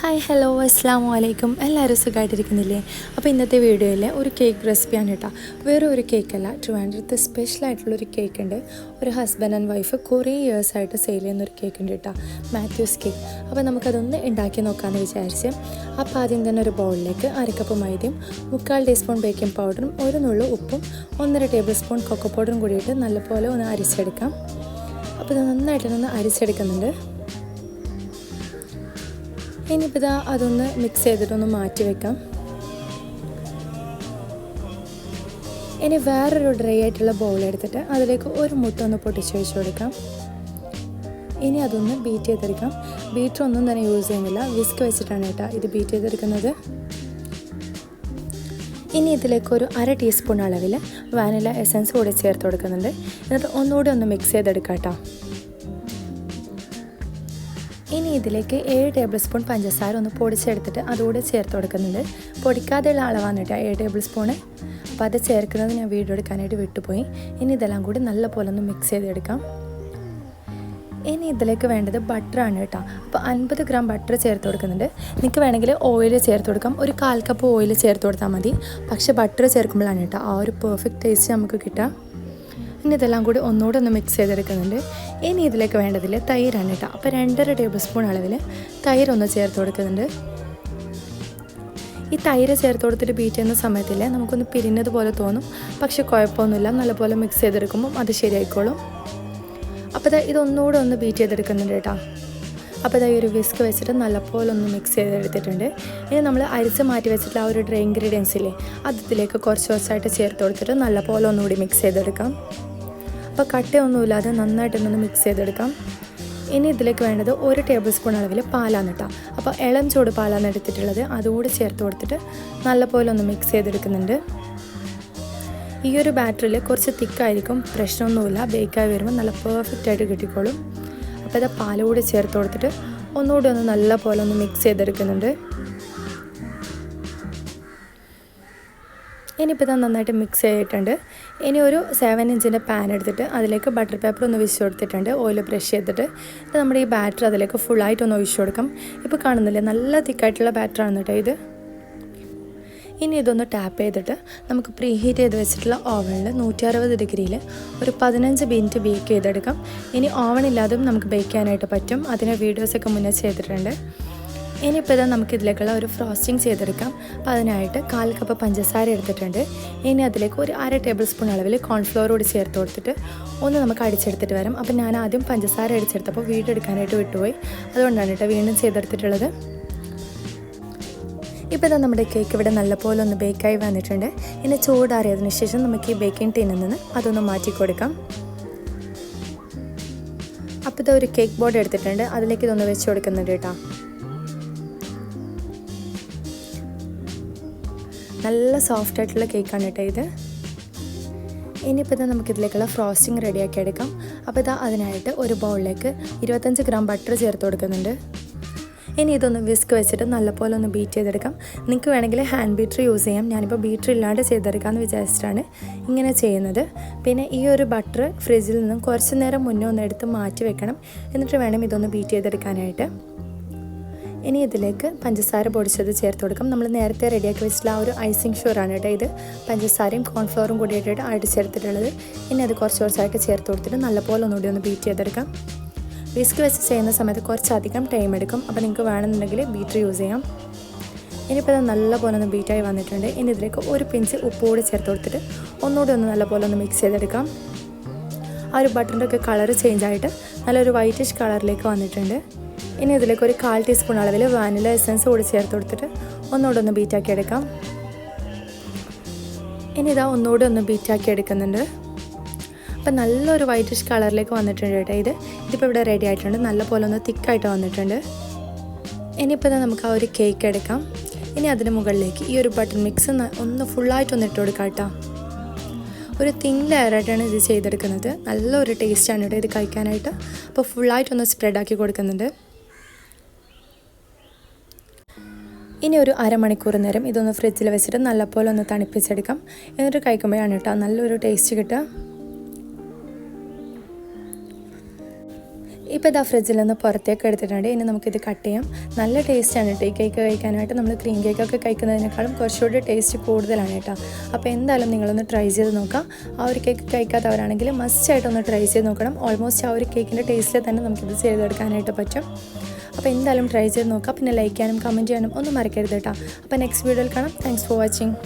Hi hello അസ്സാം വലൈക്കും എല്ലാവരും സുഖമായിട്ടിരിക്കുന്നില്ലേ അപ്പോൾ ഇന്നത്തെ വീഡിയോയിൽ ഒരു കേക്ക് റെസിപ്പിയാണ് കേട്ടോ വേറെ ഒരു കേക്കല്ല ട്രിവാൻഡ്രത്ത് ഒരു കേക്ക് ഉണ്ട്. ഒരു ഹസ്ബൻഡ് ആൻഡ് വൈഫ് കുറേ ഇയേഴ്സ് ആയിട്ട് സെയിൽ ചെയ്യുന്ന ഒരു കേക്ക് ഉണ്ട് കേട്ടോ മാത്യൂസ് കേക്ക് അപ്പോൾ നമുക്കതൊന്ന് ഉണ്ടാക്കി നോക്കാമെന്ന് വിചാരിച്ച് അപ്പോൾ ആദ്യം തന്നെ ഒരു ബൗളിലേക്ക് അരക്കപ്പ് മൈദയും മുക്കാൽ ടീസ്പൂൺ ബേക്കിംഗ് പൗഡറും ഒരു നുള്ളു ഉപ്പും ഒന്നര ടേബിൾ സ്പൂൺ കൊക്കോ പൗഡറും കൂടിയിട്ട് നല്ലപോലെ ഒന്ന് അരിച്ചെടുക്കാം. അപ്പോൾ ഇത് നന്നായിട്ട് നന്നായിട്ടൊന്ന് അരിച്ചെടുക്കുന്നുണ്ട്. ഇനിയിപ്പോൾ ഇതാ അതൊന്ന് മിക്സ് ചെയ്തിട്ടൊന്ന് മാറ്റി വെക്കാം. ഇനി വേറൊരു ഡ്രൈ ആയിട്ടുള്ള ബൗൾ എടുത്തിട്ട് അതിലേക്ക് ഒരു മുട്ട ഒന്ന് പൊട്ടിച്ച് വെച്ച് കൊടുക്കാം. ഇനി അതൊന്ന് ബീറ്റ് ചെയ്തെടുക്കാം. ബീറ്റർ ഒന്നും തന്നെ യൂസ് ചെയ്യുന്നില്ല. വിസ്ക് വെച്ചിട്ടാണ് കേട്ടോ ഇത് ബീറ്റ് ചെയ്തെടുക്കുന്നത്. ഇനി ഇതിലേക്ക് ഒരു അര ടീസ്പൂൺ അളവിൽ വാനില എസൻസ് കൂടി ചേർത്ത് കൊടുക്കുന്നുണ്ട്. എന്നിട്ട് ഒന്നുകൂടി ഒന്ന് മിക്സ് ചെയ്തെടുക്കാം കേട്ടോ. ഇനി ഇതിലേക്ക് ഏഴ് ടേബിൾ സ്പൂൺ പഞ്ചസാര ഒന്ന് പൊടിച്ചെടുത്തിട്ട് അതുകൂടെ ചേർത്ത് കൊടുക്കുന്നുണ്ട്. പൊടിക്കാതെയുള്ള അളവാണ് കേട്ടോ ഏഴ് ടേബിൾ സ്പൂണ് അപ്പോൾ അത് ചേർക്കുന്നത് ഞാൻ വീഡിയോ എടുക്കാനായിട്ട് വിട്ടുപോയി. ഇനി ഇതെല്ലാം കൂടി നല്ലപോലെ ഒന്ന് മിക്സ് ചെയ്തെടുക്കാം. ഇനി ഇതിലേക്ക് വേണ്ടത് ബട്ടറാണ് കേട്ടോ. അപ്പോൾ അൻപത് ഗ്രാം ബട്ടർ ചേർത്ത് കൊടുക്കുന്നുണ്ട്. നിങ്ങൾക്ക് വേണമെങ്കിൽ ഓയിൽ ചേർത്ത് കൊടുക്കാം. ഒരു കാൽ കപ്പ് ഓയിൽ ചേർത്ത് കൊടുത്താൽ മതി. പക്ഷേ ബട്ടർ ചേർക്കുമ്പോഴാണ് കേട്ടോ ആ ഒരു പെർഫെക്റ്റ് ടേസ്റ്റ് നമുക്ക് കിട്ടുക. ഇനി ഇതെല്ലാം കൂടി ഒന്നുകൂടെ ഒന്ന് മിക്സ് ചെയ്തെടുക്കുന്നുണ്ട്. ഇനി ഇതിലേക്ക് വേണ്ടതിൽ തൈരാണ് കേട്ടോ. അപ്പോൾ രണ്ടര ടേബിൾ സ്പൂൺ അളവിൽ തൈരൊന്ന് ചേർത്ത് കൊടുക്കുന്നുണ്ട്. ഈ തൈര് ചേർത്ത് കൊടുത്തിട്ട് ബീറ്റ് ചെയ്യുന്ന സമയത്തില്ലേ നമുക്കൊന്ന് പിരിഞ്ഞത് പോലെ തോന്നും. പക്ഷേ കുഴപ്പമൊന്നുമില്ല. നല്ലപോലെ മിക്സ് ചെയ്തെടുക്കുമ്പം അത് ശരിയായിക്കോളും. അപ്പോൾ ഇത് ഇതൊന്നുകൂടെ ഒന്ന് ബീറ്റ് ചെയ്തെടുക്കുന്നുണ്ട് കേട്ടോ. അപ്പോൾ ഈ ഒരു വിസ്ക് വെച്ചിട്ട് നല്ലപോലെ ഒന്ന് മിക്സ് ചെയ്തെടുത്തിട്ടുണ്ട്. ഇനി നമ്മൾ അരിച്ച് മാറ്റി വെച്ചിട്ടുള്ള ആ ഒരു ഡ്രൈ ഇൻഗ്രീഡിയൻസ് ഇല്ലേ അതിലേക്ക് കുറച്ച് കുറച്ചായിട്ട് ചേർത്ത് കൊടുത്തിട്ട് നല്ലപോലെ ഒന്നുകൂടി മിക്സ് ചെയ്തെടുക്കാം. അപ്പോൾ കട്ടയൊന്നുമില്ലാതെ നന്നായിട്ടൊന്ന് മിക്സ് ചെയ്തെടുക്കാം. ഇനി ഇതിലേക്ക് വേണ്ടത് ഒരു ടേബിൾ സ്പൂൺ അളവിൽ പാലാണ് കേട്ടോ അപ്പോൾ ഇളം ചൂട് പാലാണ് എടുത്തിട്ടുള്ളത് അതുകൂടി ചേർത്ത് കൊടുത്തിട്ട് നല്ലപോലെ ഒന്ന് മിക്സ് ചെയ്തെടുക്കുന്നുണ്ട്. ഈ ഒരു ബാറ്ററിൽ കുറച്ച് തിക്കായിരിക്കും പ്രശ്നമൊന്നുമില്ല. ബേക്കായി വരുമ്പോൾ നല്ല പെർഫെക്റ്റ് ആയിട്ട് കിട്ടിക്കോളും. അപ്പോൾ ഇത് പാലുകൂടി കൂടി ചേർത്ത് കൊടുത്തിട്ട് ഒന്നുകൂടി ഒന്ന് നല്ല പോലെ ഒന്ന് മിക്സ് ചെയ്തെടുക്കുന്നുണ്ട്. ഇനിയിപ്പോൾ ഇത് നന്നായിട്ട് മിക്സ് ചെയ്തിട്ടുണ്ട്. ഇനി ഒരു സെവൻ ഇഞ്ചിന്റെ പാൻ എടുത്തിട്ട് അതിലേക്ക് ബട്ടർ പേപ്പർ ഒന്ന് ഒഴിച്ച് കൊടുത്തിട്ടുണ്ട്. ഓയിൽ ബ്രഷ് ചെയ്തിട്ട്. ഇത് നമ്മുടെ ഈ ബാറ്റർ അതിലേക്ക് ഫുള്ളായിട്ട് ഒന്ന് ഒഴിച്ചു കൊടുക്കാം. ഇപ്പോൾ കാണുന്നില്ലേ? നല്ല തിക്കായിട്ടുള്ള ബാറ്ററാണ് കേട്ടോ ഇത്. ഇനി ഇതൊന്ന് ടാപ്പ് ചെയ്തിട്ട് നമുക്ക് പ്രീ ഹീറ്റ് ചെയ്ത് വെച്ചിട്ടുള്ള ഓവനിൽ നൂറ്റി അറുപത് ഡിഗ്രിയിൽ ഒരു പതിനഞ്ച് മിനിറ്റ് ബേക്ക് ചെയ്തെടുക്കാം. ഇനി ഓവൺ ഇല്ലാതെയും നമുക്ക് ബേക്ക് ചെയ്യാനായിട്ട് പറ്റും. അതിന് വീഡിയോസൊക്കെ മുന്നേ ചെയ്തിട്ടുണ്ട്. ഇനിയിപ്പോൾ ഇതാ നമുക്ക് ഇതിലേക്കുള്ള ഒരു ഫ്രോസ്റ്റിംഗ് ചെയ്തെടുക്കാം. അപ്പോൾ അതിനായിട്ട് കാൽ കപ്പ് പഞ്ചസാര എടുത്തിട്ടുണ്ട്. ഇനി അതിലേക്ക് ഒരു അര ടേബിൾ സ്പൂൺ അളവിൽ കോൺഫ്ലോർ കൂടി ചേർത്ത് കൊടുത്തിട്ട് ഒന്ന് നമുക്ക് അടിച്ചെടുത്തിട്ട് വരാം. അപ്പോൾ ഞാൻ ആദ്യം പഞ്ചസാര അടിച്ചെടുത്തപ്പോൾ വീടെടുക്കാനായിട്ട് വിട്ടുപോയി. അതുകൊണ്ടാണ് കേട്ടോ വീണ്ടും ചെയ്തെടുത്തിട്ടുള്ളത്. ഇപ്പോൾ ഇതാ നമ്മുടെ കേക്ക് ഇവിടെ നല്ലപോലെ ഒന്ന് ബേക്കായി വന്നിട്ടുണ്ട്. ഇനി ചൂടാറിയതിന് ശേഷം നമുക്ക് ഈ ബേക്കിംഗ് ടീനിൽ നിന്ന് അതൊന്ന് മാറ്റി കൊടുക്കാം. അപ്പോൾ ഇതൊരു കേക്ക് ബോർഡ് എടുത്തിട്ടുണ്ട്. അതിലേക്ക് ഇതൊന്ന് വെച്ച് കൊടുക്കുന്നുണ്ട് കേട്ടോ. നല്ല സോഫ്റ്റ് ആയിട്ടുള്ള കേക്കാണ് കേട്ടോ ഇത്. ഇനിയിപ്പോൾ ഇതാ നമുക്കിതിലേക്കുള്ള ഫ്രോസ്റ്റിംഗ് റെഡിയാക്കി എടുക്കാം. അപ്പോൾ ഇതാ അതിനായിട്ട് ഒരു ബൗളിലേക്ക് ഇരുപത്തഞ്ച് ഗ്രാം ബട്ടർ ചേർത്ത് കൊടുക്കുന്നുണ്ട്. ഇനി ഇതൊന്ന് വിസ്ക് വെച്ചിട്ട് നല്ലപോലെ ഒന്ന് ബീറ്റ് ചെയ്തെടുക്കാം. നിങ്ങൾക്ക് വേണമെങ്കിൽ ഹാൻഡ് ബീറ്റർ യൂസ് ചെയ്യാം. ഞാനിപ്പോൾ ബീറ്റർ ഇല്ലാണ്ട് ചെയ്തെടുക്കാമെന്ന് വിചാരിച്ചിട്ടാണ് ഇങ്ങനെ ചെയ്യുന്നത്. പിന്നെ ഈ ഒരു ബട്ടർ ഫ്രിഡ്ജിൽ നിന്നും കുറച്ച് നേരം മുന്നേ ഒന്ന് എടുത്ത് മാറ്റി വെക്കണം. എന്നിട്ട് വേണം ഇതൊന്ന് ബീറ്റ് ചെയ്തെടുക്കാനായിട്ട്. ഇനി ഇതിലേക്ക് പഞ്ചസാര പൊടിച്ചത് ചേർത്ത് കൊടുക്കാം. നമ്മൾ നേരത്തെ റെഡിയാക്കി വെച്ചിട്ടുള്ള ആ ഒരു ഐസിങ് ഷുവറാണ് കേട്ടോ ഇത്. പഞ്ചസാരയും കോൺഫ്ലവറും കൂടി ഇട്ടിട്ട് അടിച്ചെടുത്തിട്ടുള്ളത്. ഇനി അത് കുറച്ച് കുറച്ചായിട്ട് ചേർത്ത് കൊടുത്തിട്ട് നല്ലപോലെ ഒന്നുകൂടി ഒന്ന് ബീറ്റ് ചെയ്തെടുക്കാം. വിസ്ക് വെച്ച് ചെയ്യുന്ന സമയത്ത് കുറച്ചധികം ടൈം എടുക്കും. അപ്പോൾ നിങ്ങൾക്ക് വേണമെന്നുണ്ടെങ്കിൽ ബീറ്റർ യൂസ് ചെയ്യാം. ഇനിയിപ്പോൾ അത് നല്ലപോലെ ഒന്ന് ബീറ്റായി വന്നിട്ടുണ്ട്. ഇനി ഇതിലേക്ക് ഒരു പിഞ്ച് ഉപ്പ് കൂടി ചേർത്ത് കൊടുത്തിട്ട് ഒന്നുകൂടി ഒന്ന് നല്ലപോലെ ഒന്ന് മിക്സ് ചെയ്തെടുക്കാം. ആ ഒരു ബട്ടറിന്റെ ഒക്കെ കളർ ചേഞ്ച് ആയിട്ട് നല്ലൊരു വൈറ്റിഷ് കളറിലേക്ക് വന്നിട്ടുണ്ട്. ഇനി ഇതിലേക്ക് ഒരു കാൽ ടീസ്പൂൺ അളവിൽ വാനില എസൻസ് കൂടി ചേർത്ത് കൊടുത്തിട്ട് ഒന്നുകൂടെ ഒന്ന് ബീറ്റാക്കി എടുക്കാം. ഇനി ഇതാ ഒന്നുകൂടെ ഒന്ന് ബീറ്റാക്കി എടുക്കുന്നുണ്ട്. അപ്പം നല്ലൊരു വൈറ്റിഷ് കളറിലേക്ക് വന്നിട്ടുണ്ട് കേട്ടോ ഇത്. ഇതിപ്പോൾ ഇവിടെ റെഡി ആയിട്ടുണ്ട്. നല്ല പോലെ ഒന്ന് തിക്കായിട്ട് വന്നിട്ടുണ്ട്. ഇനിയിപ്പോൾ നമുക്ക് ആ ഒരു കേക്ക് എടുക്കാം. ഇനി അതിന് മുകളിലേക്ക് ഈ ഒരു ബട്ടർ മിക്സ് ഒന്ന് ഫുള്ളായിട്ട് ഒന്ന് ഇട്ട് കൊടുക്കാം കേട്ടോ. ഒരു തിൻ ലെയറായിട്ടാണ് ഇത് ചെയ്തെടുക്കുന്നത്. നല്ലൊരു ടേസ്റ്റാണ് കേട്ടോ ഇത് കഴിക്കാനായിട്ട്. അപ്പോൾ ഫുള്ളായിട്ടൊന്ന് സ്പ്രെഡാക്കി കൊടുക്കുന്നുണ്ട്. ഇനി ഒരു അരമണിക്കൂർ നേരം ഇതൊന്ന് ഫ്രിഡ്ജിൽ വെച്ചിട്ട് നല്ലപോലെ ഒന്ന് തണുപ്പിച്ചെടുക്കാം. എന്നിട്ട് കഴിക്കുമ്പോഴാണ് കേട്ടോ നല്ലൊരു ടേസ്റ്റ് കിട്ടുക. ഇപ്പോൾ ഇതാ ഫ്രിഡ്ജിൽ നിന്ന് പുറത്തേക്ക് എടുത്തിട്ടുണ്ട്. ഇനി നമുക്കിത് കട്ട് ചെയ്യാം. നല്ല ടേസ്റ്റാണ് കേട്ടോ ഈ കേക്ക് കഴിക്കാനായിട്ട്. നമ്മൾ ക്രീം കേക്കൊക്കെ കഴിക്കുന്നതിനേക്കാളും കുറച്ചുകൂടി ടേസ്റ്റ് കൂടുതലാണ് കേട്ടോ അപ്പോൾ എന്തായാലും നിങ്ങളൊന്ന് ട്രൈ ചെയ്ത് നോക്കാം. ആ ഒരു കേക്ക് കഴിക്കാത്തവരാണെങ്കിൽ മസ്റ്റ് മസ്റ്റായിട്ടൊന്ന് ട്രൈ ചെയ്ത് നോക്കണം. ഓൾമോസ്റ്റ് ആ ഒരു കേക്കിന്റെ ടേസ്റ്റിൽ തന്നെ നമുക്കിത് ചെയ്തെടുക്കാനായിട്ട് പറ്റും. അപ്പോൾ എന്തായാലും ട്രൈ ചെയ്ത് നോക്കാം. പിന്നെ ലൈക്ക് ചെയ്യാനും കമന്റ് ചെയ്യാനും ഒന്നും മറക്കരുത് കേട്ടോ അപ്പോൾ നെക്സ്റ്റ് വീഡിയോയിൽ കാണാം. Thanks for watching